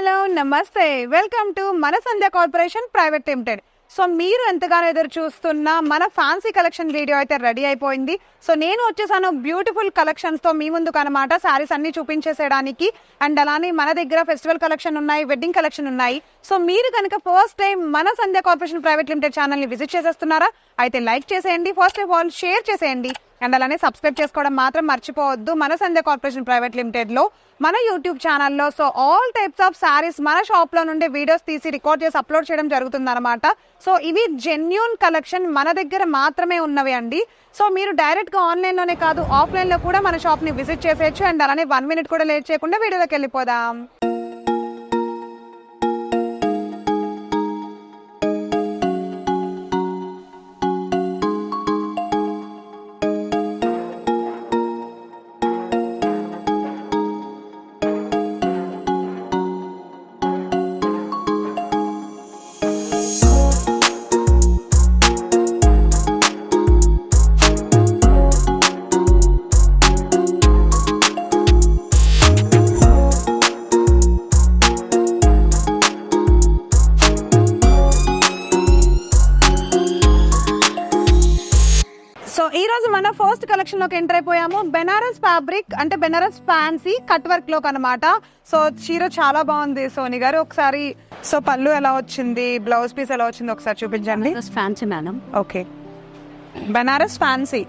Hello నమస్తే. Welcome to మన Sandhya corporation private limited. So మీరు ఎంతగానో ఎదురు చూస్తున్న మన ఫ్యాన్సీ కలెక్షన్ వీడియో అయితే రెడీ అయిపోయింది. సో నేను వచ్చేసాను బ్యూటిఫుల్ కలెక్షన్స్తో మీ ముందుకు అనమాట శారీస్ అన్ని చూపించేసేయడానికి అండ్ అలానే మన దగ్గర ఫెస్టివల్ కలెక్షన్ ఉన్నాయి వెడ్డింగ్ కలెక్షన్ ఉన్నాయి. సో మీరు కనుక ఫస్ట్ టైం మన సంధ్య కార్పొరేషన్ ప్రైవేట్ లిమిటెడ్ ఛానల్ని విజిట్ చేసేస్తున్నారా అయితే లైక్ చేసేయండి. ఫస్ట్ ఆఫ్ ఆల్ షేర్ చేసేయండి. అండ్ అలానే సబ్స్క్రైబ్ చేసుకోవడం మాత్రం మర్చిపోవద్దు. మన సంధ్య కార్పొరేషన్ ప్రైవేట్ లిమిటెడ్లో మన యూట్యూబ్ ఛానల్లో so all types of saris మన షాప్లో నుండి వీడియోస్ తీసి రికార్డ్ చేసి అప్లోడ్ చేయడం జరుగుతుంది అనమాట సో ఇవి జెన్యున్ కలెక్షన్ మన దగ్గర మాత్రమే ఉన్నవి అండి. సో మీరు డైరెక్ట్గా ఆన్లైన్లోనే కాదు ఆఫ్లైన్లో కూడా మన షాప్ని విజిట్ చేసేయచ్చు. అండ్ అలానే వన్ మినిట్ కూడా లేట్ చేయకుండా వీడియోలోకి వెళ్ళిపోదాం. ఫస్ట్ కలెక్షన్లోకి ఎంటర్ అయిపోయాము. బెనారస్ ఫ్యాబ్రిక్ అంటే బెనారస్ ఫ్యాన్సీ కట్ వర్క్లోకి అనమాట సో చీర చాలా బాగుంది సోని గారు. ఒకసారి సో పళ్ళు ఎలా వచ్చింది బ్లౌజ్ పీస్ ఎలా వచ్చింది ఒకసారి చూపించండి. Fancy madam. Okay. Benares fancy.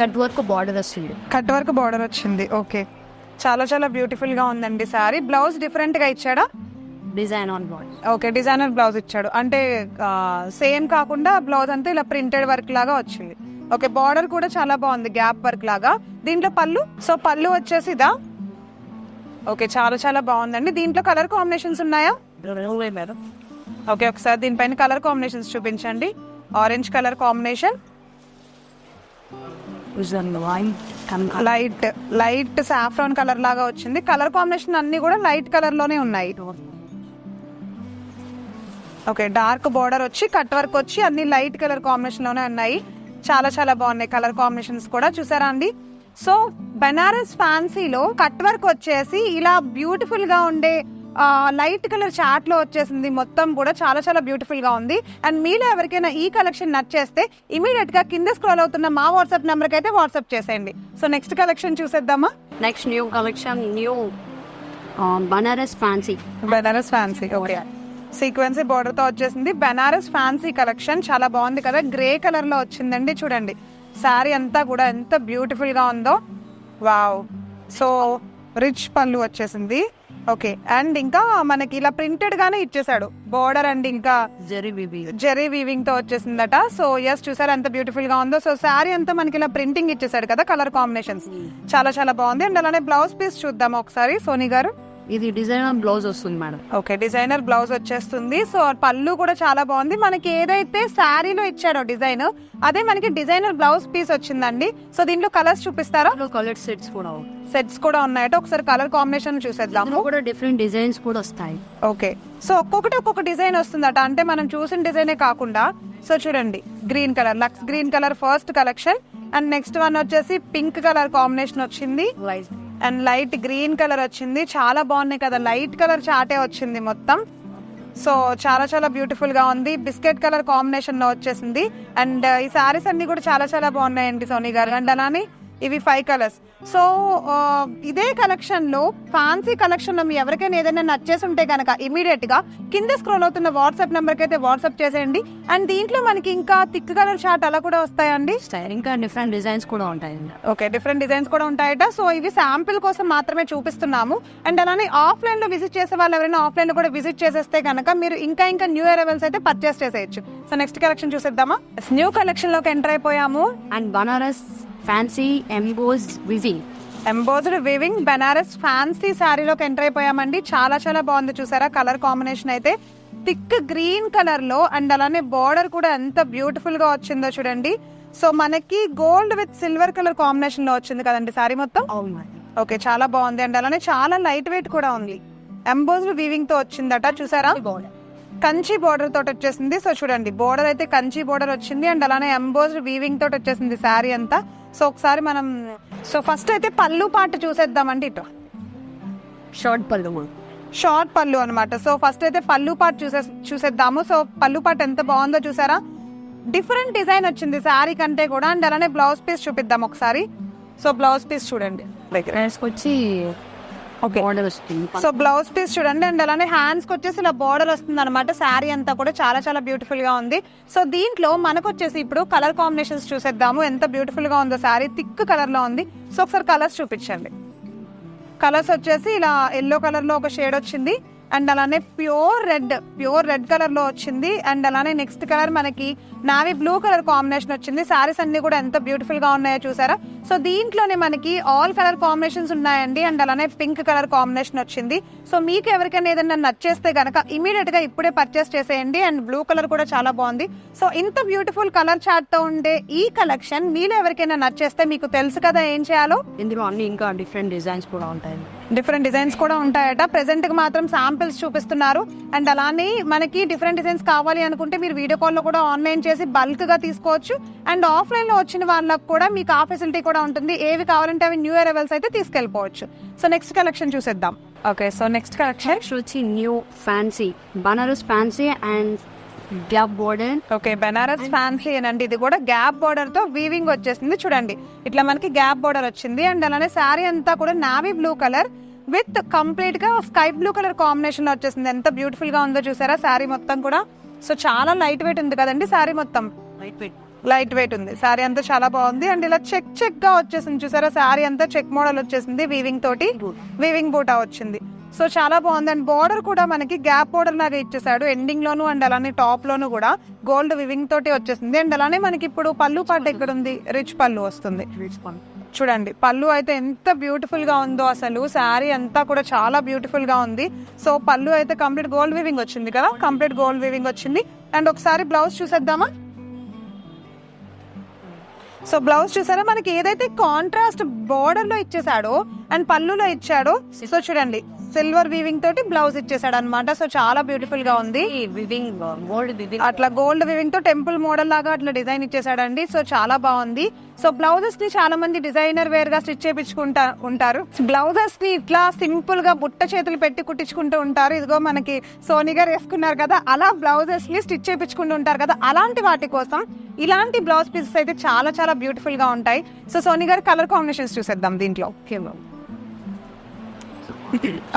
Cut work border వస్తుంది కట్ వర్క్ బార్డర్ వచ్చింది. ఓకే. చాలా చాలా బ్యూటిఫుల్గా ఉందండి సారీ. బ్లౌజ్ డిఫరెంట్గా ఇచ్చాడా? Design on border. Okay designer blouse ఇచ్చాడు. అంటే సేమ్ కాకుండా బ్లౌజ్ అంతా ఇలా ప్రింటెడ్ వర్క్ లాగా వచ్చింది. ఓకే బార్డర్ కూడా చాలా బాగుంది గ్యాప్ వర్క్ లాగా. దీంట్లో పళ్ళు? సో పళ్ళు వచ్చేసి ఇదా? ఓకే చాలా చాలా బాగుందండి. దీంట్లో కలర్ కాంబినేషన్స్ ఉన్నాయా? మేడం. ఓకే ఒకసారి దీనిపైన కలర్ కాంబినేషన్స్ చూపించండి. Orange colour combination. Light light saffron colour లాగా వచ్చింది. కలర్ కాంబినేషన్ అన్ని కూడా లైట్ కలర్లోనే ఉన్నాయి. ఓకే డార్క్ బార్డర్ వచ్చి కట్ వర్క్ వచ్చి అన్ని లైట్ కలర్ కాంబినేషన్లోనే ఉన్నాయి. చాలా చాలా బాగున్నాయి కలర్ కాంబినేషన్స్ కూడా. చూసారా అండి? సో బెనారస్ ఫ్యాన్సీలో కట్ వర్క్ వచ్చేసి ఇలా బ్యూటిఫుల్గా ఉండే లైట్ కలర్ చాట్లో వచ్చేసింది. మొత్తం కూడా చాలా చాలా బ్యూటిఫుల్గా ఉంది. అండ్ మీలో ఎవరికైనా ఈ కలెక్షన్ నచ్చేస్తే ఇమీడియట్గా కింద స్క్రోల్ అవుతున్న మా వాట్సాప్ నెంబర్కి అయితే వాట్సాప్ చేసేయండి. సో నెక్స్ట్ కలెక్షన్ చూసేద్దామా? Next new collection new Banaras fancy. Benares fancy okay. Sequence బోర్డర్తో వచ్చేసింది. బెనారస్ ఫ్యాన్సీ కలెక్షన్ చాలా బాగుంది కదా. గ్రే కలర్లో వచ్చిందండి చూడండి. శారీ అంతా కూడా ఎంత బ్యూటిఫుల్గా ఉందో. వావ్ సో రిచ్ పళ్ళు వచ్చేసింది. ఓకే అండ్ ఇంకా మనకి ఇలా ప్రింటెడ్ గానే ఇచ్చేసాడు బోర్డర్ అండ్ ఇంకా జెరీ బిబి జెరీ వీవింగ్తో వచ్చేసిందట. సో ఎస్ చూసారు ఎంత బ్యూటిఫుల్గా ఉందో. సో శారీ అంతా మనకి ఇలా ప్రింటింగ్ ఇచ్చేసాడు కదా కలర్ కాంబినేషన్స్ చాలా చాలా బాగుంది. అండ్ అలానే బ్లౌజ్ పీస్ చూద్దాం ఒకసారి. సోనీ గారు. ఇది డిజైన్ బ్లౌజ్ వస్తుంది మేడం. ఓకే డిజైనర్ బ్లౌజ్ వచ్చేస్తుంది. సో పళ్ళు కూడా చాలా బాగుంది. మనకి ఏదైతే శారీలో ఇచ్చాడో డిజైన్ అదే మనకి డిజైనర్ బ్లౌజ్ పీస్ వచ్చిందండి. సో దీంట్లో కలర్స్ చూపిస్తారా? కలర్ సెట్స్ కూడా సెట్స్ కూడా ఉన్నాయట. ఒకసారి కలర్ కాంబినేషన్ చూసేద్దాము. అందులో కూడా డిఫరెంట్ డిజైన్స్ కూడా వస్తాయి. ఓకే సో ఒక్కొక్కటి ఒక్కొక్క డిజైన్ వస్తుందట. అంటే మనం చూసిన డిజైనే కాకుండా సో చూడండి green colour Lux green colour first collection. And next one వచ్చేసి పింక్ కలర్ కాంబినేషన్ వచ్చింది. అండ్ లైట్ గ్రీన్ కలర్ వచ్చింది. చాలా బాగున్నాయి కదా. లైట్ కలర్ చాటే వచ్చింది మొత్తం. సో చాలా చాలా బ్యూటిఫుల్గా ఉంది. బిస్కెట్ కలర్ కాంబినేషన్లో వచ్చేసింది. అండ్ ఈ సారీస్ అన్ని కూడా చాలా చాలా బాగున్నాయండి సోనీ గారు. అండ్ అలానే ఇవి ఫైవ్ కలర్స్ సో ఇదే కలెక్షన్లో ఫ్యాన్సీ కలెక్షన్లో మీ ఎవరికైనా ఏదైనా నచ్చేసి ఉంటే కనుక ఇమీడియట్గా కింద స్క్రోల్ అవుతున్న వాట్సాప్ నెంబర్కి అయితే వాట్సాప్ చేసేయండి. అండ్ దీంట్లో మనకి ఇంకా థిక్ కలర్ షార్ట్ అలా కూడా వస్తాయండి. వస్తాయి ఇంకా డిఫరెంట్ డిజైన్స్ కూడా ఉంటాయి ఓకే డిఫరెంట్ డిజైన్స్ కూడా ఉంటాయట. సో ఇవి శాంపిల్ కోసం మాత్రమే చూపిస్తున్నాము. అండ్ అలానే ఆఫ్లైన్లో విజిట్ చేసే వాళ్ళు ఎవరైనా ఆఫ్లైన్లో కూడా విజిట్ చేసేస్తే కనుక మీరు ఇంకా ఇంకా న్యూ అరైవల్స్ అయితే పర్చేస్ చేసేయచ్చు. సో నెక్స్ట్ కలెక్షన్ చూసేద్దామా? న్యూ కలెక్షన్లోకి ఎంటర్ అయిపోయాము. అండ్ బనారస్ ఫ్యాన్సీ ఎంబోస్ విజీ ఎంబోజ్డ్ వివింగ్ బెనారస్ ఫ్యాన్సీ శారీలోకి ఎంటర్ అయిపోయామండి. చాలా చాలా బాగుంది చూసారా? కలర్ కాంబినేషన్ అయితే థిక్ గ్రీన్ కలర్లో అండ్ అలానే బార్డర్ కూడా ఎంత బ్యూటిఫుల్గా వచ్చిందో చూడండి. సో మనకి గోల్డ్ విత్ సిల్వర్ కలర్ కాంబినేషన్లో వచ్చింది కదండి శారీ మొత్తం? ఓకే చాలా బాగుంది. అండ్ అలానే చాలా లైట్ వెయిట్ కూడా ఉంది. ఎంబోజ్డ్ వీవింగ్తో వచ్చిందట చూసారా? కంచి బోర్డర్ తోటి వచ్చేసింది. సో చూడండి బోర్డర్ అయితే కంచి బోర్డర్ వచ్చింది. అండ్ అలానే ఎంబోజ్డ్ వీవింగ్ తోటి వచ్చేసింది శారీ అంతా. సో ఒకసారి మనం సో ఫస్ట్ అయితే పళ్ళు పాట చూసేద్దామండి ఇటు. షార్ట్ పళ్ళు షార్ట్ పళ్ళు అనమాట సో ఫస్ట్ అయితే పళ్ళు పాటు చూసే చూసేద్దాము. సో పళ్ళు పాటు ఎంత బాగుందో చూసారా? డిఫరెంట్ డిజైన్ వచ్చింది శారీ కంటే కూడా. అండ్ అలానే బ్లౌజ్ పీస్ చూపిద్దాం ఒకసారి. సో బ్లౌజ్ పీస్ చూడండి. వచ్చి ఓకే బార్డర్ వస్తుంది. సో బ్లౌజ్ పీస్ చూడండి. అండ్ అలానే హ్యాండ్స్కి వచ్చేసి ఇలా బార్డర్ వస్తుంది అనమాట శారీ అంతా కూడా చాలా చాలా బ్యూటిఫుల్గా ఉంది. సో దీంట్లో మనకు వచ్చేసి ఇప్పుడు కలర్ కాంబినేషన్స్ చూసేద్దాము. ఎంత బ్యూటిఫుల్గా ఉందో శారీ థిక్ కలర్లో ఉంది. సో ఒకసారి కలర్స్ చూపించండి. కలర్స్ వచ్చేసి ఇలా ఎల్లో కలర్లో ఒక షేడ్ వచ్చింది. అండ్ అలానే ప్యూర్ రెడ్ ప్యూర్ రెడ్ కలర్లో వచ్చింది. అండ్ అలానే నెక్స్ట్ కలర్ మనకి నావీ బ్లూ కలర్ కాంబినేషన్ వచ్చింది. సారీస్ అన్ని కూడా ఎంత బ్యూటిఫుల్గా ఉన్నాయో చూసారా? సో దీంట్లోనే మనకి ఆల్ కలర్ కాంబినేషన్స్ ఉన్నాయండి. అండ్ అలానే పింక్ కలర్ కాంబినేషన్ వచ్చింది. సో మీకు ఎవరికైనా ఏదైనా నచ్చేస్తే గనక ఇమీడియట్గా ఇప్పుడే పర్చేస్ చేసేయండి. అండ్ బ్లూ కలర్ కూడా చాలా బాగుంది. సో ఇంత బ్యూటిఫుల్ కలర్ చార్ట్తో ఉండే ఈ కలెక్షన్ మీలో ఎవరికైనా నచ్చేస్తే మీకు తెలుసు కదా ఏం చేయాలో? ఇందులో అన్ని ఇంకా డిఫరెంట్ డిజైన్స్ కూడా ఉంటాయి డిఫరెంట్ డిజైన్స్ కూడా ఉంటాయట. ప్రెసెంట్కి మాత్రం శాంపిల్స్ చూపిస్తున్నారు. అండ్ అలానే మనకి డిఫరెంట్ డిజైన్స్ కావాలి అనుకుంటే మీరు వీడియో కాల్లో కూడా ఆన్లైన్ చేసి బల్క్గా తీసుకోవచ్చు. అండ్ ఆఫ్లైన్లో వచ్చిన వాళ్ళకి కూడా మీకు ఆ ఫెసిలిటీ కూడా ఉంటుంది. ఏవి కావాలంటే అవి న్యూ అరైవల్స్ అయితే తీసుకెళ్ళిపోవచ్చు. సో నెక్స్ట్ కలెక్షన్ చూసేద్దాం. ఓకే సో నెక్స్ట్ కలెక్షన్ వచ్చి new fancy Banaras fancy and gap border okay Benares fancy అండి ఇది కూడా గ్యాప్ బోర్డర్తో వీవింగ్ వచ్చేసింది. చూడండి. ఇట్లా మనకి గ్యాప్ బోర్డర్ వచ్చింది. అండ్ అలానే శారీ అంతా కూడా నావీ బ్లూ కలర్ విత్ కంప్లీట్గా స్కై బ్లూ కలర్ కాంబినేషన్లో వచ్చేసింది. ఎంత బ్యూటిఫుల్గా ఉందో చూసారా? శారీ మొత్తం కూడా. సో చాలా లైట్ వెయిట్ ఉంది కదండి శారీ మొత్తం. లైట్ వెయిట్ లైట్ వెయిట్ ఉంది. శారీ అంతా చాలా బాగుంది. అండ్ ఇలా చెక్ చెక్గా వచ్చేసింది చూసారా? శారీ అంతా చెక్ మోడల్ వచ్చేసింది వీవింగ్ తోటి. వీవింగ్ బూటా వచ్చింది. సో చాలా బాగుంది. అండ్ బార్డర్ కూడా మనకి గ్యాప్ బార్డర్ లాగా ఇచ్చేసాడు. ఎండింగ్ లోను అండ్ అలానే టాప్ లోను కూడా గోల్డ్ వివింగ్ తోటి వచ్చేసింది. అండ్ అలానే మనకి ఇప్పుడు పళ్ళు పాట ఎక్కడ ఉంది రిచ్ పళ్ళు వస్తుంది. చూడండి పళ్ళు అయితే ఎంత బ్యూటిఫుల్గా ఉందో అసలు. శారీ అంతా కూడా చాలా బ్యూటిఫుల్గా ఉంది. సో పళ్ళు అయితే కంప్లీట్ గోల్డ్ వీవింగ్ వచ్చింది కదా? కంప్లీట్ గోల్డ్ వీవింగ్ వచ్చింది. అండ్ ఒకసారి బ్లౌజ్ చూసేద్దామా? సో బ్లౌజ్ చూసారా? మనకి ఏదైతే కాంట్రాస్ట్ బోర్డర్లో ఇచ్చేసాడో అండ్ పళ్ళులో ఇచ్చాడో సో చూడండి సిల్వర్ వీవింగ్ తోటి బ్లౌజ్ ఇచ్చేసాడు అనమాట సో చాలా బ్యూటిఫుల్గా ఉంది. వివింగ్ గోల్డ్ అట్లా గోల్డ్ వివింగ్తో టెంపుల్ మోడల్ లాగా అట్లా డిజైన్ ఇచ్చేసాడండి. సో చాలా బాగుంది. సో బ్లౌజెస్ని చాలా మంది డిజైనర్ వేర్గా స్టిచ్ చేపించుకుంటా ఉంటారు. బ్లౌజెస్ని ఇట్లా సింపుల్గా బుట్ట చేతులు పెట్టి కుట్టించుకుంటూ ఉంటారు. ఇదిగో మనకి సోనీ గారు వేసుకున్నారు కదా అలా బ్లౌజెస్ని స్టిచ్ చేపించుకుంటూ ఉంటారు కదా అలాంటి వాటి కోసం ఇలాంటి బ్లౌజ్ పీసెస్ అయితే చాలా చాలా బ్యూటిఫుల్గా ఉంటాయి. సో సోనీ గారు కలర్ కాంబినేషన్స్ చూసేద్దాం దీంట్లో. Okay ma'am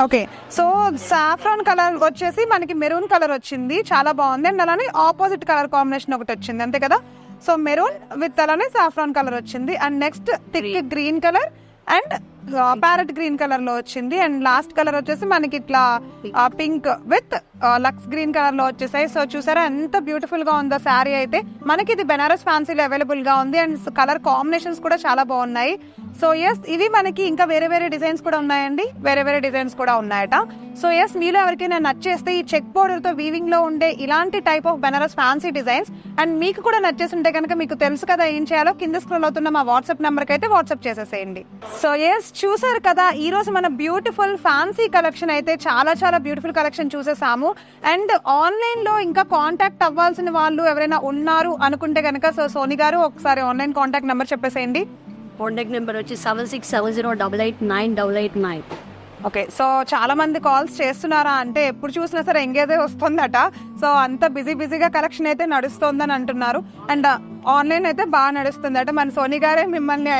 okay so saffron colour వచ్చేసి మనకి మెరూన్ కలర్ వచ్చింది చాలా బాగుంది. అండ్ అలానే ఆపోజిట్ కలర్ కాంబినేషన్ ఒకటి వచ్చింది అంతే కదా? సో మెరూన్ విత్ అలానే సాఫ్రాన్ కలర్ వచ్చింది. And next thick green colour and parrot green కలర్లో వచ్చింది. అండ్ లాస్ట్ కలర్ వచ్చేసి మనకి ఇట్లా పింక్ విత్ లక్స్ గ్రీన్ కలర్లో వచ్చేసాయి. సో చూసారా ఎంత బ్యూటిఫుల్గా ఉందో శారీ అయితే. మనకి ఇది బెనారస్ ఫ్యాన్సీలో అవైలబుల్గా ఉంది. అండ్ కలర్ కాంబినేషన్స్ కూడా చాలా బాగున్నాయి. సో ఎస్ ఇవి మనకి ఇంకా వేరే వేరే డిజైన్స్ కూడా ఉన్నాయండి. వేరే వేరే డిజైన్స్ కూడా ఉన్నాయట. సో ఎస్ మీలో ఎవరికైనా నచ్చేస్తే ఈ చెక్ బోర్డర్తో వీవింగ్లో ఉండే ఇలాంటి type of Benares fancy designs. And మీకు కూడా నచ్చేసి ఉంటే కనుక మీకు తెలుసు కదా ఏం చేయాలో. కింద స్క్రోల్ అవుతున్న మా వాట్సాప్ నెంబర్కి అయితే వాట్సాప్ చేసేసేయండి. సో ఎస్ చూసారు కదా ఈ రోజు మన బ్యూటిఫుల్ ఫ్యాన్సీ కలెక్షన్ అయితే చాలా చాలా బ్యూటిఫుల్ కలెక్షన్ చూసేసాము. అండ్ ఆన్లైన్లో ఇంకా కాంటాక్ట్ అవ్వాల్సిన వాళ్ళు ఎవరైనా ఉన్నారు అనుకుంటే కనుక సో సోని గారు ఒకసారి ఆన్లైన్ కాంటాక్ట్ నెంబర్ చెప్పేసేయండి. కాంటాక్ట్ నెంబర్ వచ్చి seven six seven zero double eight nine double eight nine okay so చాలా మంది కాల్స్ చేస్తున్నారా అంటే ఎప్పుడు చూసినా సరే ఎంగేజే వస్తుందట. సో అంత బిజీ బిజీగా కలెక్షన్ అయితే నడుస్తోందని అంటున్నారు. అండ్ ఆన్లైన్ అయితే బాగా నడుస్తుందట మన సోనీ గారే మిమ్మల్ని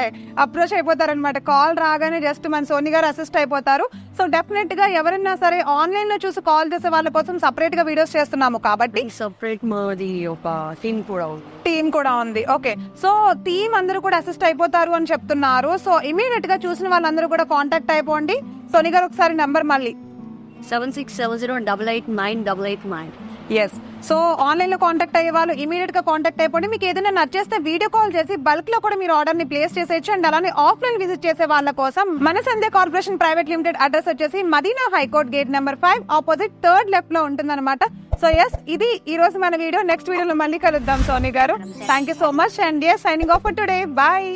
అప్రోచ్ అయిపోతారనమాట కాల్ రాగానే జస్ట్ మన సోనీ గారు అసిస్ట్ అయిపోతారు. సో డెఫినెట్గా ఎవరైనా సరే ఆన్లైన్లో చూసి కాల్ చేసే వాళ్ళ కోసం సపరేట్గా వీడియోస్ చేస్తున్నాము కాబట్టి సపరేట్ మాది ఒక టీమ్ కూడా ఉంది. టీమ్ కూడా ఉంది. ఓకే సో టీమ్ అందరూ కూడా అసిస్ట్ అయిపోతారు అని చెప్తున్నారు. సో ఇమీడియట్గా చూసిన వాళ్ళందరూ కూడా కాంటాక్ట్ అయిపోండి. సోనీ గారు ఒకసారి నెంబర్ మళ్ళీ. Seven six seven zero double eight nine double eight nine yes so ఆన్లైన్లో కాంటాక్ట్ అయ్యే వాళ్ళు ఇమీడియట్గా కాంటాక్ట్ అయిపోండి. మీకు ఏదైనా నచ్చేస్తే వీడియో కాల్ చేసి బల్క్లో కూడా మీరు ఆర్డర్ని ప్లేస్ చేసేయచ్చు. అండ్ అలానే ఆఫ్లైన్ విజిట్ చేసే వాళ్ళ కోసం మన Sandhya corporation private limited address వచ్చేసి Madina high court gate number five opposite third లెఫ్ట్లో ఉంటుందన్నమాట. సో ఎస్ ఇది ఈ రోజు మన వీడియో నెక్స్ట్ వీడియోలో మళ్ళీ కలుద్దాం సోనీ గారు. Thank you so much and yes signing off today bye